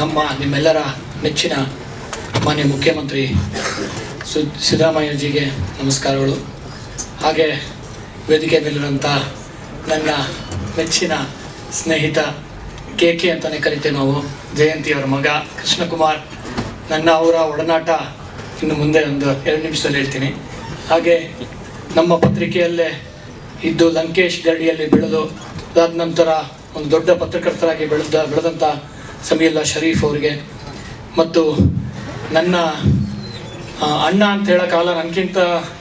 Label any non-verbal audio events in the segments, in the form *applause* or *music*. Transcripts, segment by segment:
ನಮ್ಮ ನಿಮ್ಮೆಲ್ಲರ ನೆಚ್ಚಿನ ಮಾನ್ಯ ಮುಖ್ಯಮಂತ್ರಿ ಸು, ಸಿದ್ದರಾಮಯ್ಯಜಿಗೆ ನಮಸ್ಕಾರಗಳು. ಹಾಗೆ ವೇದಿಕೆ ಮೇಲಿರುವಂಥ ನನ್ನ ನೆಚ್ಚಿನ ಸ್ನೇಹಿತ ಕೆ ಕೆ ಅಂತಲೇ ಕರಿತೇವೆ ನಾವು ಜಯಂತಿಯವರ ಮಗ ಕೃಷ್ಣಕುಮಾರ್. ನನ್ನ ಅವರ ಒಡನಾಟ ಇನ್ನು ಮುಂದೆ ಒಂದು ಎರಡು ನಿಮಿಷದಲ್ಲಿ ಹೇಳ್ತೀನಿ. ಹಾಗೆ ನಮ್ಮ ಪತ್ರಿಕೆಯಲ್ಲೇ ಇದ್ದು ಲಂಕೇಶ್ ಗಡಿಯಲ್ಲಿ ಬೆಳೆದು ಅದಾದ ನಂತರ ಒಂದು ದೊಡ್ಡ ಪತ್ರಕರ್ತರಾಗಿ ಬೆಳೆದ ಬೆಳೆದಂಥ ಸಮೀಲ್ಲಾ ಶರೀಫ್ ಅವರಿಗೆ. ಮತ್ತು ನನ್ನ ಅಣ್ಣ ಅಂತ ಹೇಳೋಕ್ಕಾಗಲ್ಲ ನನಗಿಂತ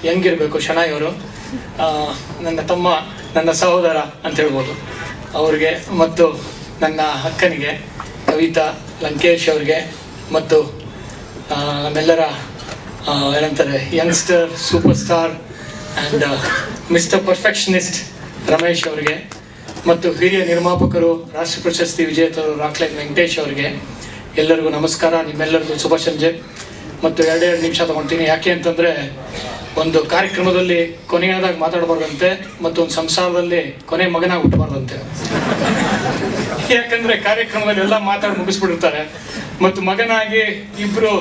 ಹೆಂಗಿರಬೇಕು ಶನೈ ಅವರು. ನನ್ನ ತಮ್ಮ, ನನ್ನ ಸಹೋದರ ಅಂತ ಹೇಳ್ಬೋದು. ಅವ್ರಿಗೆ ಮತ್ತು ನನ್ನ ಅಕ್ಕನಿಗೆ, ಕವಿತಾ ಲಂಕೇಶ್ ಅವ್ರಿಗೆ ಮತ್ತು ನಮ್ಮೆಲ್ಲರ ಏನಂತಾರೆ youngster super star and mister perfectionist Ramesh ಅವರಿಗೆ. ಮತ್ತು ಹಿರಿಯ ನಿರ್ಮಾಪಕರು, ರಾಷ್ಟ್ರ ಪ್ರಶಸ್ತಿ ವಿಜೇತರು ರಾಕ್ಲೈನ್ ವೆಂಕಟೇಶ್ ಅವರಿಗೆ ಎಲ್ಲರಿಗೂ ನಮಸ್ಕಾರ. ನಿಮ್ಮೆಲ್ಲರಿಗೂ ಶುಭ ಸಂಜೆ. ಮತ್ತು ಎರಡೆರಡು ನಿಮಿಷ ತಗೊಳ್ತೀನಿ ಯಾಕೆ ಅಂತಂದರೆ, ಒಂದು ಕಾರ್ಯಕ್ರಮದಲ್ಲಿ ಕೊನೆಯಾದಾಗ ಮಾತಾಡಬಾರ್ದಂತೆ ಮತ್ತು ಒಂದು ಸಂಸಾರದಲ್ಲಿ ಕೊನೆ ಮಗನಾಗಿ ಹುಟ್ಟಬಾರ್ದಂತೆ ಯಾಕಂದರೆ ಕಾರ್ಯಕ್ರಮದಲ್ಲಿ ಎಲ್ಲ ಮಾತಾಡಿ ಮುಗಿಸ್ಬಿಡ್ತಾರೆ ಮತ್ತು ಮಗನಾಗಿ ಇಬ್ಬರು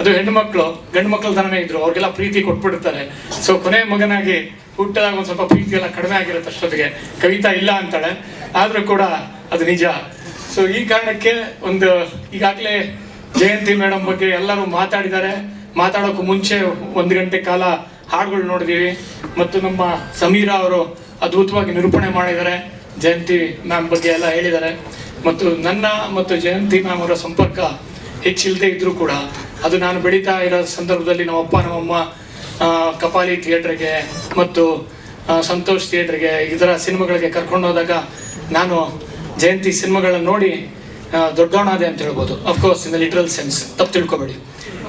ಅದು ಹೆಣ್ಣು ಮಕ್ಕಳು, ಗಂಡು ಮಕ್ಕಳು ತರನೇ ಇದ್ರು. ಅವ್ರಿಗೆಲ್ಲ ಪ್ರೀತಿ ಕೊಟ್ಬಿಡ್ತಾರೆ. ಸೊ ಕೊನೆ ಮಗನಾಗಿ ಹುಟ್ಟಿದಾಗ ಒಂದು ಸ್ವಲ್ಪ ಪ್ರೀತಿ ಎಲ್ಲ ಕಡಿಮೆ ಆಗಿರುತ್ತೆ ಅಷ್ಟೊತ್ತಿಗೆ. ಕವಿತಾ ಇಲ್ಲ ಅಂತಾಳೆ. ಆದರೂ ಕೂಡ ಅದು ನಿಜ. ಸೊ ಈ ಕಾರಣಕ್ಕೆ ಒಂದು ಈಗಾಗಲೇ ಜಯಂತಿ ಮೇಡಮ್ ಬಗ್ಗೆ ಎಲ್ಲರೂ ಮಾತಾಡಿದ್ದಾರೆ. ಮಾತಾಡೋಕ್ಕೂ ಮುಂಚೆ ಒಂದು ಗಂಟೆ ಕಾಲ ಹಾಡುಗಳು ನೋಡಿದ್ದೀವಿ ಮತ್ತು ನಮ್ಮ ಸಮೀರಾ ಅವರು ಅದ್ಭುತವಾಗಿ ನಿರೂಪಣೆ ಮಾಡಿದ್ದಾರೆ. ಜಯಂತಿ ಮ್ಯಾಮ್ ಬಗ್ಗೆ ಎಲ್ಲ ಹೇಳಿದ್ದಾರೆ. ಮತ್ತು ನನ್ನ ಮತ್ತು ಜಯಂತಿ ಮ್ಯಾಮ್ ಅವರ ಸಂಪರ್ಕ ಹೆಚ್ಚಿಲ್ಲದೆ ಇದ್ದರೂ ಕೂಡ ಅದು ನಾನು ಬೆಳೀತಾ ಇರೋ ಸಂದರ್ಭದಲ್ಲಿ ನಮ್ಮಪ್ಪ, ನಮ್ಮಮ್ಮ ಕಪಾಲಿ ಥಿಯೇಟ್ರಿಗೆ ಮತ್ತು ಸಂತೋಷ್ ಥಿಯೇಟ್ರಿಗೆ ಇದರ ಸಿನಿಮಾಗಳಿಗೆ ಕರ್ಕೊಂಡು ಹೋದಾಗ ನಾನು ಜಯಂತಿ ಸಿನಿಮಾಗಳನ್ನ ನೋಡಿ ದೊಡ್ಡವಣಾದೆ ಅಂತ ಹೇಳ್ಬೋದು. ಅಫ್ಕೋರ್ಸ್ ಇನ್ ಲಿಟ್ರಲ್ ಸೆನ್ಸ್ ತಪ್ಪು ತಿಳ್ಕೊಬೇಡಿ.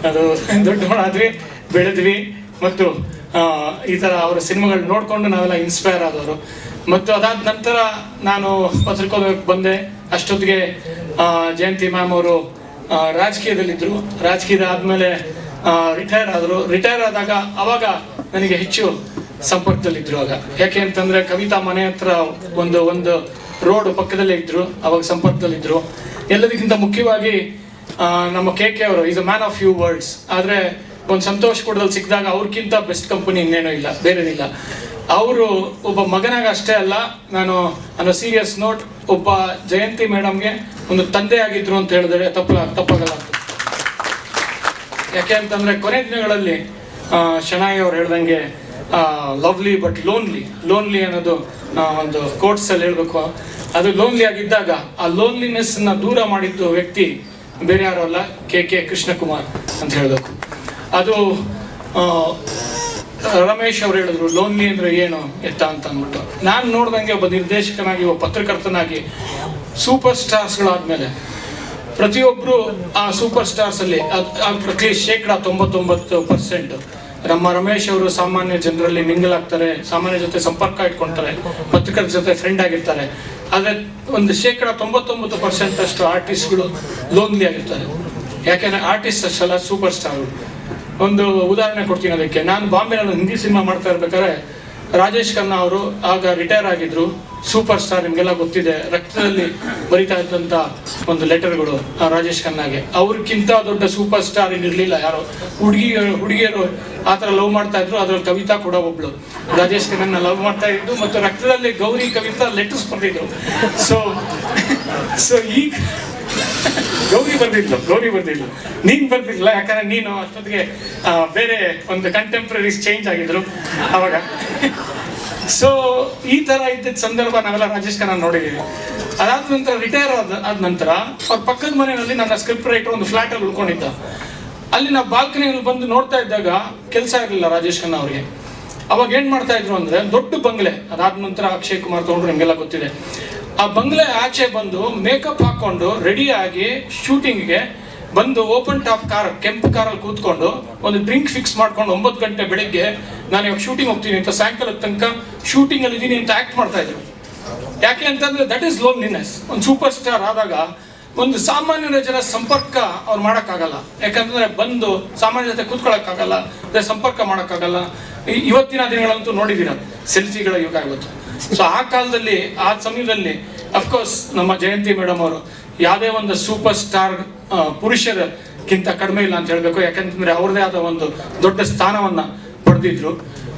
ಅದು *laughs* ದೊಡ್ಡವಣಾದ್ವಿ ಬೆಳೆದ್ವಿ ಮತ್ತು ಈ ಥರ ಅವರ ಸಿನಿಮಾಗಳನ್ನ ನೋಡಿಕೊಂಡು ನಾವೆಲ್ಲ ಇನ್ಸ್ಪೈರ್ ಆದವರು. ಮತ್ತು ಅದಾದ ನಂತರ ನಾನು ಪತ್ರಿಕೋದಕ್ಕೆ ಬಂದೆ. ಅಷ್ಟೊತ್ತಿಗೆ ಜಯಂತಿ ಮ್ಯಾಮ್ ಅವರು ರಾಜಕೀಯದಲ್ಲಿದ್ದರು. ರಾಜಕೀಯದ ಆದಮೇಲೆ ರಿಟೈರ್ ಆದರು ರಿಟೈರ್ ಆದಾಗ ಅವಾಗ ನನಗೆ ಹೆಚ್ಚು ಸಂಪರ್ಕದಲ್ಲಿದ್ದರು ಆಗ ಯಾಕೆ ಅಂತಂದರೆ ಕವಿತಾ ಮನೆ ಹತ್ರ ಒಂದು ಒಂದು ರೋಡ್ ಪಕ್ಕದಲ್ಲೇ ಇದ್ದರು ಅವಾಗ ಸಂಪರ್ಕದಲ್ಲಿದ್ದರು ಎಲ್ಲದಕ್ಕಿಂತ ಮುಖ್ಯವಾಗಿ ನಮ್ಮ ಕೆ ಕೆ ಅವರು is a man of few words ಆದರೆ ಒಂದು ಸಂತೋಷ ಕೂಡದಲ್ಲಿ ಸಿಕ್ಕಿದಾಗ ಅವ್ರಿಗಿಂತ ಬೆಸ್ಟ್ ಕಂಪನಿ ಇನ್ನೇನೂ ಇಲ್ಲ, ಬೇರೇನಿಲ್ಲ. ಅವರು ಒಬ್ಬ ಮಗನಾಗ ಅಷ್ಟೇ ಅಲ್ಲ, ನಾನು ಅನ್ನೋ ಸೀರಿಯಸ್ ನೋಟ್ ಒಬ್ಬ ಜಯಂತಿ ಮೇಡಮ್ಗೆ ಒಂದು ತಂದೆ ಆಗಿದ್ರು ಅಂತ ಹೇಳಿದ್ರೆ ತಪ್ಪ, ತಪ್ಪಾಗಲ್ಲ ಯಾಕೆ ಅಂತಂದ್ರೆ ಕೊನೆ ದಿನಗಳಲ್ಲಿ ಶನಾಯಿ ಅವ್ರು ಹೇಳ್ದಂಗೆ ಲವ್ಲಿ ಬಟ್ ಲೋನ್ಲಿ ಲೋನ್ಲಿ ಅನ್ನೋದು ಒಂದು ಕೋರ್ಟ್ಸ್ ಅಲ್ಲಿ ಹೇಳ್ಬೇಕು. ಅದು ಲೋನ್ಲಿ ಆಗಿದ್ದಾಗ, ಆ ಲೋನ್ಲಿನೆಸ್ನ ದೂರ ಮಾಡಿದ್ದು ವ್ಯಕ್ತಿ ಬೇರೆ ಯಾರು ಅಲ್ಲ, ಕೆ ಕೆ ಕೃಷ್ಣಕುಮಾರ್ ಅಂತ ಹೇಳ್ಬೇಕು. ಅದು ರಮೇಶ್ ಅವ್ರು ಹೇಳಿದ್ರು ಲೋನ್ಲಿ ಅಂದ್ರೆ ಏನು, ಎತ್ತ ಅಂತ ಅಂದ್ಬಿಟ್ಟು. ನಾನು ನೋಡ್ದಂಗೆ ಒಬ್ಬ ನಿರ್ದೇಶಕನಾಗಿ, ಒಬ್ಬ ಪತ್ರಕರ್ತನಾಗಿ ಸೂಪರ್ ಸ್ಟಾರ್ಸ್ಗಳಾದ್ಮೇಲೆ ಪ್ರತಿಯೊಬ್ಬರು ಆ ಸೂಪರ್ ಸ್ಟಾರ್ಸ್ ಅಲ್ಲಿ ಅಟ್ಲೀಸ್ಟ್ ಶೇಕಡ ತೊಂಬತ್ತೊಂಬತ್ತು ಪರ್ಸೆಂಟ್ ನಮ್ಮ ರಮೇಶ್ ಅವರು ಸಾಮಾನ್ಯ ಜನರಲ್ಲಿ ಮಿಂಗಲ್ ಆಗ್ತಾರೆ, ಸಾಮಾನ್ಯ ಜೊತೆ ಸಂಪರ್ಕ ಇಟ್ಕೊಂತಾರೆ ಪತ್ರಕರ್ತರ ಜೊತೆ ಫ್ರೆಂಡ್ ಆಗಿರ್ತಾರೆ. ಆದರೆ ಒಂದು ಶೇಕಡ ತೊಂಬತ್ತೊಂಬತ್ತು ಪರ್ಸೆಂಟ್ ಅಷ್ಟು ಆರ್ಟಿಸ್ಟ್ಗಳು ಲೋನ್ಲಿ ಆಗಿರ್ತಾರೆ. ಯಾಕೆಂದ್ರೆ ಆರ್ಟಿಸ್ಟ್ ಅಷ್ಟಲ್ಲ ಸೂಪರ್ ಸ್ಟಾರ್ ಒಂದು ಉದಾಹರಣೆ ಕೊಡ್ತೀನಿ ಅದಕ್ಕೆ. ನಾನು ಬಾಂಬೆನಲ್ಲಿ ಹಿಂದಿ ಸಿನಿಮಾ ಮಾಡ್ತಾ ಇರ್ಬೇಕಾದ್ರೆ ರಾಜೇಶ್ ಖನ್ನಾ ಅವರು ಆಗ ರಿಟೈರ್ ಆಗಿದ್ರು. ಸೂಪರ್ ಸ್ಟಾರ್, ನಿಮಗೆಲ್ಲ ಗೊತ್ತಿದೆ, ರಕ್ತದಲ್ಲಿ ಬರಿತಾ ಇದ್ದಂತ ಒಂದು ಲೆಟರ್ಗಳು ಆ ರಾಜೇಶ್ ಖನ್ನಾಗೆ. ಅವ್ರಿಗಿಂತ ದೊಡ್ಡ ಸೂಪರ್ ಸ್ಟಾರ್ ಏನಿರಲಿಲ್ಲ ಯಾರು. ಹುಡುಗಿ, ಹುಡುಗಿಯರು ಆ ಥರ ಲವ್ ಮಾಡ್ತಾ ಇದ್ರು, ಅದ್ರಲ್ಲಿ ಕವಿತಾ ಕೂಡ ಒಬ್ಳು. ರಾಜೇಶ್ ಖನ್ನನ್ನ ಲವ್ ಮಾಡ್ತಾ ಇದ್ದು ಮತ್ತು ರಕ್ತದಲ್ಲಿ ಗೌರಿ, ಕವಿತಾ ಲೆಟರ್ಸ್ ಬರ್ತಿದ್ರು ಸೊ ಸೊ ಈಗ ಗೌರಿ ಬಂದಿದ್ಲು ಗೌರಿ ಬಂದಿದ್ಲು. ನೀನ್ ಬಂದಿಲ್ಲ ಯಾಕಂದ್ರೆ ನೀನು ಅಷ್ಟೊತ್ತಿಗೆ ಬೇರೆ ಒಂದು ಕಂಟೆಂಪ್ರರೀಸ್ ಚೇಂಜ್ ಆಗಿದ್ರು ಅವಾಗ. ಸೊ ಈ ತರ ಇದ್ದಿದ್ದ ಸಂದರ್ಭ ನಾವೆಲ್ಲ ರಾಜೇಶ್ ಖನ್ನಾ ನೋಡಿದ್ದೀವಿ ಅದಾದ ನಂತರ ರಿಟೈರ್ ಆದ ಆದ ನಂತರ ಅವ್ರ ಪಕ್ಕದ ಮನೆಯಲ್ಲಿ ನನ್ನ ಸ್ಕ್ರಿಪ್ಟ್ ರೈಟರ್ ಒಂದು ಫ್ಲಾಟ್ ಅಲ್ಲಿ ಉಳ್ಕೊಂಡಿದ್ದ. ಅಲ್ಲಿ ನಾವು ಬಾಲ್ಕನಿಯಲ್ಲಿ ಬಂದು ನೋಡ್ತಾ ಇದ್ದಾಗ ಕೆಲಸ ಇರಲಿಲ್ಲ ರಾಜೇಶ್ ಖನ್ನ ಅವ್ರಿಗೆ. ಅವಾಗ ಏನ್ ಮಾಡ್ತಾ ಇದ್ರು ಅಂದ್ರೆ, ದೊಡ್ಡ ಬಂಗ್ಲೆ, ಅದಾದ ನಂತರ ಅಕ್ಷಯ್ ಕುಮಾರ್ ತಗೊಂಡ್ರು, ನಿಮ್ಗೆಲ್ಲ ಗೊತ್ತಿದೆ. ಆ ಬಂಗ್ಲೆ ಆಚೆ ಬಂದು ಮೇಕಪ್ ಹಾಕೊಂಡು ರೆಡಿ ಆಗಿ ಶೂಟಿಂಗ್ಗೆ ಬಂದು ಓಪನ್ ಟಾಪ್ ಕಾರ್ ಕೆಂಪು ಕಾರಲ್ಲಿ ಕೂತ್ಕೊಂಡು ಒಂದು ಡ್ರಿಂಕ್ ಫಿಕ್ಸ್ ಮಾಡ್ಕೊಂಡು ಒಂಬತ್ತು ಗಂಟೆ ಬೆಳಿಗ್ಗೆ ನಾನು ಇವಾಗ ಶೂಟಿಂಗ್ ಹೋಗ್ತೀನಿ ಅಂತ ಸಾಯಂಕಾಲದ ತನಕ ಶೂಟಿಂಗ್ ಅಲ್ಲಿ ಇದೀನಿ ಅಂತ ಆಕ್ಟ್ ಮಾಡ್ತಾ ಇದ್ರು. ಯಾಕೆ ಅಂತಂದ್ರೆ ದಟ್ ಈಸ್ ಲೋನ್ಲಿನೆಸ್ ಒಂದು ಸೂಪರ್ ಸ್ಟಾರ್ ಆದಾಗ ಒಂದು ಸಾಮಾನ್ಯ ಜನ ಸಂಪರ್ಕ ಅವ್ರು ಮಾಡೋಕ್ಕಾಗಲ್ಲ. ಯಾಕಂತಂದ್ರೆ ಬಂದು ಸಾಮಾನ್ಯ ಜೊತೆ ಕೂತ್ಕೊಳ್ಳೋಕ್ಕಾಗಲ್ಲ ಸಂಪರ್ಕ ಮಾಡೋಕ್ಕಾಗಲ್ಲ. ಇವತ್ತಿನ ದಿನಗಳಂತೂ ನೋಡಿದ್ದೀರ ಸೆಲ್ಫಿಗಳ ಯುಗ ಇವತ್ತು. ಸೊ ಆ ಕಾಲದಲ್ಲಿ, ಆ ಸಮಯದಲ್ಲಿ ಅಫ್ಕೋರ್ಸ್ ನಮ್ಮ ಜಯಂತಿ ಮೇಡಮ್ ಅವರು ಯಾವುದೇ ಒಂದು ಸೂಪರ್ ಸ್ಟಾರ್ ಪುರುಷರಕ್ಕಿಂತ ಕಡಿಮೆ ಇಲ್ಲ ಅಂತ ಹೇಳಬೇಕು. ಯಾಕಂತಂದ್ರೆ ಅವ್ರದೇ ಆದ ಒಂದು ದೊಡ್ಡ ಸ್ಥಾನವನ್ನ ಪಡೆದಿದ್ರು.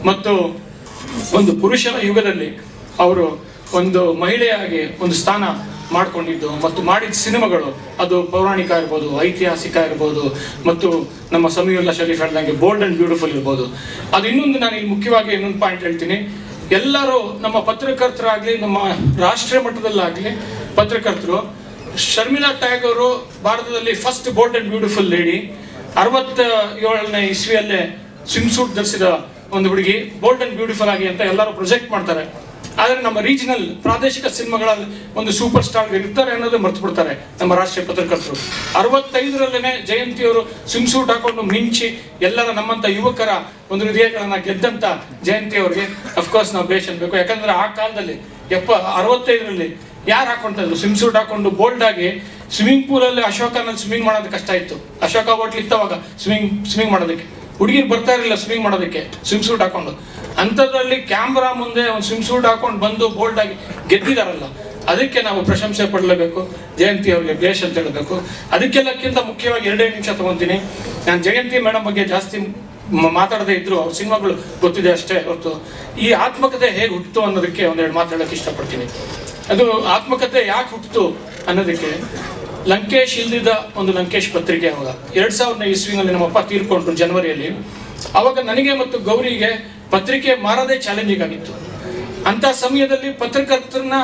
ಮತ್ತು ಒಂದು ಪುರುಷನ ಯುಗದಲ್ಲಿ ಅವರು ಒಂದು ಮಹಿಳೆಯಾಗಿ ಒಂದು ಸ್ಥಾನ ಮಾಡಿಕೊಂಡಿದ್ದು. ಮತ್ತು ಮಾಡಿದ ಸಿನಿಮಾಗಳು, ಅದು ಪೌರಾಣಿಕ ಇರ್ಬೋದು ಐತಿಹಾಸಿಕ ಇರ್ಬೋದು ಮತ್ತು ನಮ್ಮ ಸಮೀವುಲ್ಲಾ ಶರೀಫ್ ಹೇಳ್ದಂಗೆ ಬೋಲ್ಡ್ ಅಂಡ್ ಬ್ಯೂಟಿಫುಲ್ ಇರ್ಬೋದು. ಅದು ಇನ್ನೊಂದು ನಾನು ಇಲ್ಲಿ ಮುಖ್ಯವಾಗಿ ಇನ್ನೊಂದು ಪಾಯಿಂಟ್ ಹೇಳ್ತೀನಿ. ಎಲ್ಲರೂ ನಮ್ಮ ಪತ್ರಕರ್ತರಾಗ್ಲಿ, ನಮ್ಮ ರಾಷ್ಟ್ರೀಯ ಮಟ್ಟದಲ್ಲಾಗಲಿ ಪತ್ರಕರ್ತರು ಶರ್ಮಿಲಾ ಟ್ಯಾಗೋರು ಭಾರತದಲ್ಲಿ first bold and beautiful lady ಅರವತ್ತ ಏಳನೇ ಇಸ್ವಿಯಲ್ಲೇ ಸ್ವಿಮ್ ಸೂಟ್ ಧರಿಸಿದ ಒಂದು ಹುಡುಗಿ ಬೋಲ್ಡ್ ಅಂಡ್ ಬ್ಯೂಟಿಫುಲ್ ಆಗಿ ಅಂತ ಎಲ್ಲರೂ ಪ್ರೊಜೆಕ್ಟ್ ಮಾಡ್ತಾರೆ. ಆದರೆ ನಮ್ಮ ರೀಜನಲ್ ಪ್ರಾದೇಶಿಕ ಸಿನಿಮಾಗಳಲ್ಲಿ ಒಂದು ಸೂಪರ್ ಸ್ಟಾರ್ ಇರ್ತಾರೆ ಅನ್ನೋದು ಮರ್ತು ಬಿಡ್ತಾರೆ ನಮ್ಮ ರಾಷ್ಟ್ರೀಯ ಪತ್ರಕರ್ತರು. ಅರವತ್ತೈದರಲ್ಲೇನೆ ಜಯಂತಿಯವರು ಸ್ವಿಮ್ ಸೂಟ್ ಹಾಕೊಂಡು ಮಿಂಚಿ ಎಲ್ಲರ ನಮ್ಮಂತ ಯುವಕರ ಒಂದು ಹೃದಯಗಳನ್ನ ಗೆದ್ದಂತ ಜಯಂತಿ ಅವರಿಗೆ ಅಫ್ಕೋರ್ಸ್ ನಾವು ಬೇಷ್ ಅನ್ಬೇಕು. ಯಾಕಂದ್ರೆ ಆ ಕಾಲದಲ್ಲಿ ಎಪ್ಪ ಅರವತ್ತೈದರಲ್ಲಿ ಯಾರು ಹಾಕೊಂತ ಇದ್ರು? ಸ್ವಿಮ್ ಸೂಟ್ ಹಾಕೊಂಡು ಬೋಲ್ಡ್ ಆಗಿ ಸ್ವಿಮ್ಮಿಂಗ್ ಪೂಲಲ್ಲಿ ಅಶೋಕನಲ್ಲಿ ಸ್ವಿಮ್ಮಿಂಗ್ ಮಾಡೋದು ಕಷ್ಟ ಇತ್ತು. ಅಶೋಕ ಹೋಟ್ಲ್ ಇತ್ತವಾಗ ಸ್ವಿಮ್ಮಿಂಗ್ ಸ್ವಿಮ್ಮಿಂಗ್ ಮಾಡೋದಕ್ಕೆ. ಹುಡುಗಿರು ಬರ್ತಾ ಇರಲಿಲ್ಲ ಸ್ವಿಮ್ಮಿಂಗ್ ಮಾಡೋದಕ್ಕೆ ಸ್ವಿಮ್ ಸೂಟ್ ಹಾಕೊಂಡು. ಅಂಥದ್ರಲ್ಲಿ ಕ್ಯಾಮ್ರಾ ಮುಂದೆ ಒಂದು ಸ್ವಿಮ್ ಸೂಟ್ ಹಾಕೊಂಡು ಬಂದು ಬೋಲ್ಡ್ ಆಗಿ ಗೆದ್ದಿದಾರಲ್ಲ, ಅದಕ್ಕೆ ನಾವು ಪ್ರಶಂಸೆ ಪಡಲೇಬೇಕು, ಜಯಂತಿ ಅವರಿಗೆ ಬೇಷ್ ಅಂತ ಹೇಳಬೇಕು. ಅದಕ್ಕೆಲ್ಲಕ್ಕಿಂತ ಮುಖ್ಯವಾಗಿ ಎರಡೇ ನಿಮಿಷ ತಗೊಂತೀನಿ. ನಾನು ಜಯಂತಿ ಮೇಡಮ್ ಬಗ್ಗೆ ಜಾಸ್ತಿ ಮಾತಾಡದೇ ಇದ್ರು ಅವ್ರ ಸಿನಿಮಾಗಳು ಗೊತ್ತಿದೆ ಅಷ್ಟೇ ಹೊರತು. ಈ ಆತ್ಮಕತೆ ಹೇಗೆ ಹುಟ್ಟಿತು ಅನ್ನೋದಕ್ಕೆ ಒಂದೆರಡು ಮಾತಾಡೋಕೆ ಇಷ್ಟಪಡ್ತೀನಿ. ಅದು ಆತ್ಮಕತೆ ಯಾಕೆ ಹುಟ್ಟಿತು ಅನ್ನೋದಕ್ಕೆ ಲಂಕೇಶ್ ಇಲ್ದಿದ್ದ ಒಂದು ಲಂಕೇಶ್ ಪತ್ರಿಕೆ ಅವಾಗ. ಎರಡು ಸಾವಿರದ ಇಸ್ವಿನಲ್ಲಿ ನಮ್ಮಪ್ಪ ತೀರ್ಕೊಂಡ್ರು ಜನವರಿಯಲ್ಲಿ. ಅವಾಗ ನನಗೆ ಮತ್ತು ಗೌರಿಗೆ ಪತ್ರಿಕೆ ಮಾರದೇ ಚಾಲೆಂಜಿಂಗ್ ಆಗಿತ್ತು ಅಂತ ಸಮಯದಲ್ಲಿ ಪತ್ರಕರ್ತರನ್ನ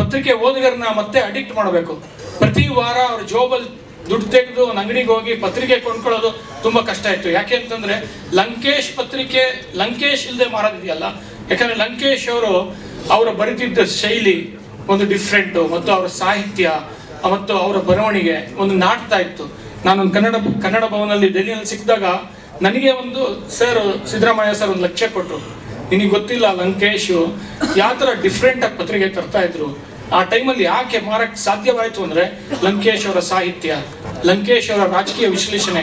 ಪತ್ರಿಕೆ ಓದುಗರನ್ನ ಮತ್ತೆ ಅಡಿಕ್ಟ್ ಮಾಡಬೇಕು. ಪ್ರತಿ ವಾರ ಅವ್ರ ಜೋಬಲ್ ದುಡ್ಡು ತೆಗೆದು ಒಂದು ಅಂಗಡಿಗೆ ಹೋಗಿ ಪತ್ರಿಕೆ ಕೊಂಡ್ಕೊಳ್ಳೋದು ತುಂಬ ಕಷ್ಟ ಇತ್ತು. ಯಾಕೆ ಅಂತಂದ್ರೆ ಲಂಕೇಶ್ ಪತ್ರಿಕೆ, ಲಂಕೇಶ್ ಇಲ್ಲದೆ ಮಾರೋದಿದೆಯಲ್ಲ? ಯಾಕಂದ್ರೆ ಲಂಕೇಶ್ ಅವರು ಅವರು ಬರೆದಿದ್ದ ಶೈಲಿ ಒಂದು ಡಿಫ್ರೆಂಟು ಮತ್ತು ಅವರ ಸಾಹಿತ್ಯ, ಮತ್ತು ಅವರ ಬರವಣಿಗೆ ಒಂದು ನಾಟ್ತಾ ಇತ್ತು. ನಾನೊಂದು ಕನ್ನಡ ಕನ್ನಡ ಭವನಲ್ಲಿ ಡೆಲ್ಲಿಯಲ್ಲಿ ಸಿಕ್ಕಿದಾಗ ನನಗೆ ಒಂದು ಸರ್, ಸಿದ್ದರಾಮಯ್ಯ ಸರ್ ಒಂದು ಲಕ್ಷ್ಯ ಕೊಟ್ಟರು ನಿನಗೆ ಗೊತ್ತಿಲ್ಲ, ಲಂಕೇಶ್ ಯಾವ ಥರ ಡಿಫ್ರೆಂಟ್ ಆಗಿ ಪತ್ರಿಕೆ ತರ್ತಾ ಇದ್ರು. ಆ ಟೈಮಲ್ಲಿ ಯಾಕೆ ಮಾರಕ್ಕೆ ಸಾಧ್ಯವಾಯಿತು ಅಂದರೆ ಲಂಕೇಶ್ ಅವರ ಸಾಹಿತ್ಯ, ಲಂಕೇಶ್ ಅವರ ರಾಜಕೀಯ ವಿಶ್ಲೇಷಣೆ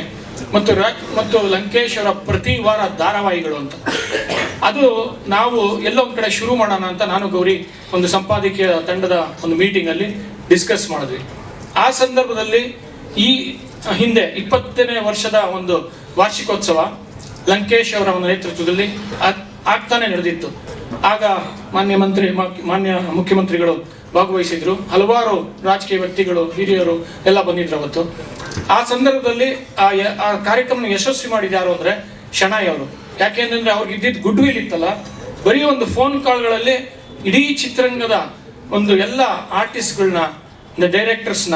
ಮತ್ತು ರಾಜ್ ಮತ್ತು ಲಂಕೇಶ್ ಅವರ ಪ್ರತಿ ವಾರ ಧಾರಾವಾಹಿಗಳು ಅಂತ. ಅದು ನಾವು ಎಲ್ಲೋ ಒಂದು ಕಡೆ ಶುರು ಮಾಡೋಣ ಅಂತ ನಾನು, ಗೌರಿ, ಒಂದು ಸಂಪಾದಕೀಯ ತಂಡದ ಒಂದು ಮೀಟಿಂಗಲ್ಲಿ ಡಿಸ್ಕಸ್ ಮಾಡಿದ್ವಿ. ಆ ಸಂದರ್ಭದಲ್ಲಿ ಈ ಹಿಂದೆ ಇಪ್ಪತ್ತನೇ ವರ್ಷದ ಒಂದು ವಾರ್ಷಿಕೋತ್ಸವ ಲಂಕೇಶ್ ಅವರ ಒಂದು ನೇತೃತ್ವದಲ್ಲಿ ಆಗ್- ಆಗ್ತಾನೆ ನಡೆದಿತ್ತು. ಆಗ ಮಾನ್ಯ ಮಂತ್ರಿ ಮಾನ್ಯ ಮುಖ್ಯಮಂತ್ರಿಗಳು ಭಾಗವಹಿಸಿದ್ರು. ಹಲವಾರು ರಾಜಕೀಯ ವ್ಯಕ್ತಿಗಳು, ಹಿರಿಯರು ಎಲ್ಲ ಬಂದಿದ್ರು ಅವತ್ತು. ಆ ಸಂದರ್ಭದಲ್ಲಿ ಆ ಕಾರ್ಯಕ್ರಮ ಯಶಸ್ವಿ ಮಾಡಿದ ಯಾರು ಅಂದ್ರೆ ಶಣಾಯ್ ಅವರು. ಯಾಕೆಂದ್ರೆ ಅವ್ರಿಗೆ ಇದ್ದಿದ್ದು ಗುಡ್ ವಿಲ್ ಇತ್ತಲ್ಲ. ಬರೀ ಒಂದು ಫೋನ್ ಕಾಲ್ಗಳಲ್ಲಿ ಇಡೀ ಚಿತ್ರರಂಗದ ಒಂದು ಎಲ್ಲ ಆರ್ಟಿಸ್ಟ್ಗಳನ್ನ ಡೈರೆಕ್ಟರ್ಸ್ನ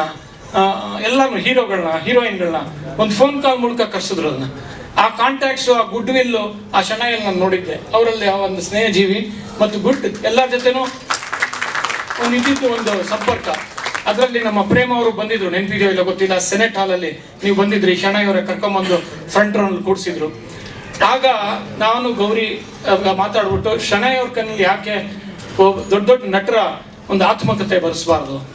ಎಲ್ಲರನ್ನು ಹೀರೋಗಳನ್ನ ಹೀರೋಯಿನ್ಗಳನ್ನ ಒಂದು ಫೋನ್ ಕಾಲ್ ಮೂಲಕ ಕರ್ಸಿದ್ರು ಅದನ್ನ ಆ ಕಾಂಟ್ಯಾಕ್ಟ್ಸು ಆ ಗುಡ್ ವಿಲ್ಲು ಆ ಶನಾಯಲ್ಲಿ ನಾನು ನೋಡಿದ್ದೆ. ಅವರಲ್ಲಿ ಆ ಒಂದು ಸ್ನೇಹಜೀವಿ ಮತ್ತು ಗುಡ್ ಎಲ್ಲರ ಜೊತೆನೂ ಒಂದು ಇದ್ದಿದ್ದು ಒಂದು ಸಂಪರ್ಕ. ಅದರಲ್ಲಿ ನಮ್ಮ ಪ್ರೇಮ ಅವರು ಬಂದಿದ್ರು. ನೆನಪಿದೆಯೋ ಇಲ್ಲ ಗೊತ್ತಿಲ್ಲ. ಸೆನೆಟ್ ಹಾಲಲ್ಲಿ ನೀವು ಬಂದಿದ್ರಿ. ಶಣೈ ಅವರ ಕರ್ಕೊಂಬಂದು ಫ್ರಂಟ್ ರೌಂಡ್ ಕೂಡಿಸಿದ್ರು. ಆಗ ನಾನು, ಗೌರಿ ಮಾತಾಡ್ಬಿಟ್ಟು ಅವ್ರ ಕಣ್ಣಲ್ಲಿ ಯಾಕೆ ದೊಡ್ಡ ದೊಡ್ಡ ನಟರ ಒಂದು ಆತ್ಮಕತೆ ಬರೆಸಬಾರ್ದು?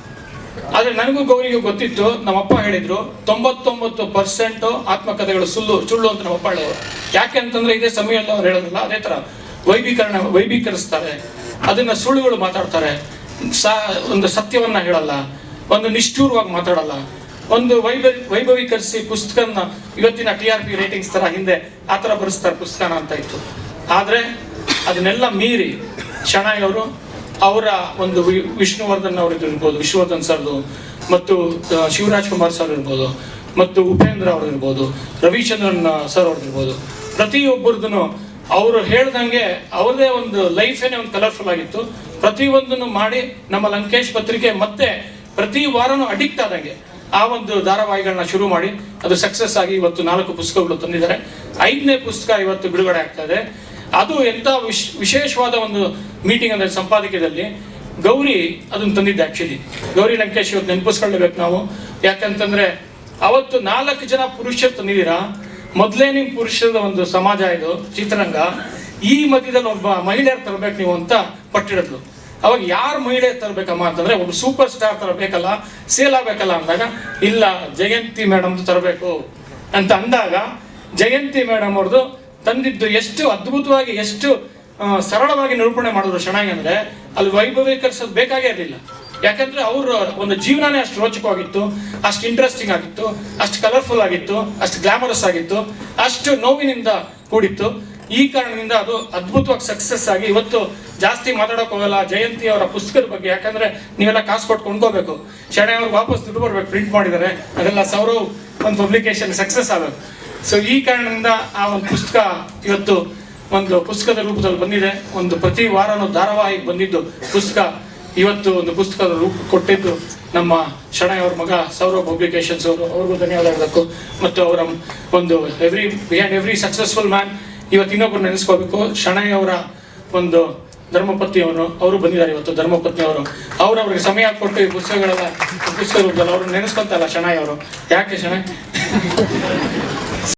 ಆದ್ರೆ ನನಗೂ ಗೌರಿಗೂ ಗೊತ್ತಿತ್ತು, ನಮ್ಮಪ್ಪ ಹೇಳಿದ್ರು, ತೊಂಬತ್ತೊಂಬತ್ತು ಪರ್ಸೆಂಟ್ ಆತ್ಮಕಥೆಗಳು ಸುಳ್ಳು ಸುಳ್ಳು ಅಂತ ನಮ್ಮಪ್ಪ ಹೇಳೋರು ಯಾಕೆ ಅಂತಂದ್ರೆ ಇದೇ ಸಮಯದಲ್ಲಿ ಅವ್ರು ಹೇಳೋದಿಲ್ಲ ಅದೇ ತರ ವೈಭೀಕರಣ, ವೈಭೀಕರಿಸ್ತಾರೆ. ಅದನ್ನ ಸುಳ್ಳುಗಳು ಮಾತಾಡ್ತಾರೆ. ಸಾ, ಒಂದು ಸತ್ಯವನ್ನ ಹೇಳಲ್ಲ, ಒಂದು ನಿಷ್ಠೂರವಾಗಿ ಮಾತಾಡಲ್ಲ. ಒಂದು ವೈಭ, ವೈಭವೀಕರಿಸಿ ಪುಸ್ತಕನ, ಇವತ್ತಿನ ಟಿ ಆರ್ ಪಿ ರೇಟಿಂಗ್ಸ್ ತರ ಹಿಂದೆ ಆ ಥರ ಬರೆಸ್ತಾರೆ ಪುಸ್ತಕನ ಅಂತ ಇತ್ತು. ಆದ್ರೆ ಅದನ್ನೆಲ್ಲ ಮೀರಿ ಶಣಾಯ್ ಅವರು ಅವರ ಒಂದು ವಿಷ್ಣುವರ್ಧನ್ ಅವ್ರದ್ದು ಇರ್ಬೋದು ವಿಶ್ವವರ್ಧನ್ ಸರ್ದು, ಮತ್ತು ಶಿವರಾಜ್ ಕುಮಾರ್ ಸರ್ ಇರ್ಬೋದು, ಮತ್ತು ಉಪೇಂದ್ರ ಅವ್ರದ್ದು ರವಿಚಂದ್ರನ್ ಸರ್ ಅವ್ರದ್ದು ಇರ್ಬೋದು. ಪ್ರತಿಯೊಬ್ಬರದ್ದು ಅವರು ಹೇಳ್ದಂಗೆ ಅವ್ರದೇ ಒಂದು ಲೈಫೇನೆ ಒಂದು ಕಲರ್ಫುಲ್ ಆಗಿತ್ತು. ಪ್ರತಿಯೊಂದನ್ನು ಮಾಡಿ ನಮ್ಮ ಲಂಕೇಶ್ ಪತ್ರಿಕೆ ಮತ್ತೆ ಪ್ರತಿ ವಾರನೂ ಅಡಿಕ್ಟ್ ಆದಂಗೆ ಆ ಒಂದು ಧಾರಾವಾಹಿಗಳನ್ನ ಶುರು ಮಾಡಿ, ಅದು ಸಕ್ಸಸ್ ಆಗಿ ಇವತ್ತು ನಾಲ್ಕು ಪುಸ್ತಕಗಳು ತಂದಿದ್ದಾರೆ. ಐದನೇ ಪುಸ್ತಕ ಇವತ್ತು ಬಿಡುಗಡೆ ಆಗ್ತಾ ಇದೆ. ಅದು ಎಂತ ವಿಶ್, ವಿಶೇಷವಾದ ಒಂದು ಮೀಟಿಂಗ್ ಅಂದ್ರೆ ಸಂಪಾದಕದಲ್ಲಿ ಗೌರಿ ಅದನ್ನು ತಂದಿದ್ದೆ ಆ್ಯಕ್ಚುಲಿ ಗೌರಿ ಲಂಕೇಶ್ ಇವತ್ತು ನೆನಪಿಸ್ಕೊಳ್ಬೇಕು ನಾವು. ಯಾಕಂತಂದರೆ, ಅವತ್ತು ನಾಲ್ಕು ಜನ ಪುರುಷರು ತಂದಿದ್ದೀರಾ? ಮೊದಲೇ ನಿಮ್ಮ ಪುರುಷರ ಒಂದು ಸಮಾಜ ಇದು, ಚಿತ್ರರಂಗ. ಈ ಮಧ್ಯದಲ್ಲಿ ಒಬ್ಬ ಮಹಿಳೆಯರು ತರಬೇಕು ನೀವು ಅಂತ ಪಟ್ಟಿಡಿದ್ಲು ಅವಾಗ ಯಾರು ಮಹಿಳೆ ತರಬೇಕಮ್ಮ ಅಂತಂದ್ರೆ, ಒಬ್ಬ ಸೂಪರ್ ಸ್ಟಾರ್ ತರಬೇಕಲ್ಲ ಸೇಲ್ ಆಗಬೇಕಲ್ಲ ಅಂದಾಗ, ಇಲ್ಲ, ಜಯಂತಿ ಮೇಡಮ್ ತರಬೇಕು ಅಂತ ಅಂದಾಗ, ಜಯಂತಿ ಮೇಡಮ್ ಅವ್ರದ್ದು ತಂದಿದ್ದು ಎಷ್ಟು ಅದ್ಭುತವಾಗಿ, ಎಷ್ಟು ಸರಳವಾಗಿ ನಿರೂಪಣೆ ಮಾಡಿದ್ರು ಶಣಾಗಿ ಅಂದ್ರೆ ಅಲ್ಲಿ ವೈಭವೀಕರಿಸೋದು ಬೇಕಾಗೇ ಇರಲಿಲ್ಲ. ಯಾಕಂದ್ರೆ ಅವ್ರ ಒಂದು ಜೀವನನೇ ಅಷ್ಟು ರೋಚಕವಾಗಿತ್ತು, ಅಷ್ಟು ಇಂಟ್ರೆಸ್ಟಿಂಗ್ ಆಗಿತ್ತು, ಅಷ್ಟು ಕಲರ್ಫುಲ್ ಆಗಿತ್ತು, ಅಷ್ಟು ಗ್ಲಾಮರಸ್ ಆಗಿತ್ತು, ಅಷ್ಟು ನೋವಿನಿಂದ ಕೂಡಿತ್ತು. ಈ ಕಾರಣದಿಂದ ಅದು ಅದ್ಭುತವಾಗಿ ಸಕ್ಸಸ್ ಆಗಿ ಇವತ್ತು ಜಾಸ್ತಿ ಮಾತಾಡೋಕೆ ಹೋಗಲ್ಲ, ಜಯಂತಿ ಅವರ ಪುಸ್ತಕದ ಬಗ್ಗೆ, ಯಾಕಂದ್ರೆ ನೀವೆಲ್ಲ ಕಾಸು ಕೊಟ್ಟು ಕೊಂಡ್ಕೋಬೇಕು. ಶರಣೆ ಅವ್ರಿಗೆ ವಾಪಸ್ ದುಡ್ಡು ಬರ್ಬೇಕು ಪ್ರಿಂಟ್ ಮಾಡಿದ್ದಾರೆ, ಅದೆಲ್ಲ ಸೌರವ್ ಒಂದು ಪಬ್ಲಿಕೇಶನ್ ಸಕ್ಸಸ್ ಆಗಬೇಕು. ಸೊ ಈ ಕಾರಣದಿಂದ ಆ ಒಂದು ಪುಸ್ತಕ ಇವತ್ತು ಒಂದು ಪುಸ್ತಕದ ರೂಪದಲ್ಲಿ ಬಂದಿದೆ. ಒಂದು ಪ್ರತಿ ವಾರನೂ ಧಾರಾವಾಹಿ ಬಂದಿದ್ದು ಪುಸ್ತಕ. ಇವತ್ತು ಒಂದು ಪುಸ್ತಕದ ರೂಪ ಕೊಟ್ಟಿದ್ದು ನಮ್ಮ ಶರಣಯ್ಯ ಅವ್ರ ಮಗ ಸೌರವ್ ಪಬ್ಲಿಕೇಶನ್ಸ್ ಅವರು. ಅವ್ರಿಗೂ ಧನ್ಯವಾದ ಹೇಳಬೇಕು ಮತ್ತು ಅವರ ಒಂದು every behind every successful man ಇವತ್ತು ಇನ್ನೊಬ್ಬರು ನೆನೆಸ್ಕೋಬೇಕು. ಶರಣಯ್ಯ ಅವರ ಒಂದು ಧರ್ಮಪತ್ನಿ ಅವರು ಅವರು ಬಂದಿದ್ದಾರೆ ಇವತ್ತು ಧರ್ಮಪತ್ನಿ ಅವರು. ಅವ್ರು ಅವ್ರಿಗೆ ಸಮಯ ಕೊಟ್ಟು ಈ ಪುಸ್ತಕಗಳೆಲ್ಲ ಪುಸ್ತಕ ರೂಪದಲ್ಲಿ ಅವ್ರನ್ನ ನೆನೆಸ್ಕೊಂತಲ್ಲ ಶಣಾಯ್ ಅವರು. ಯಾಕೆ ಶಣಾಯ್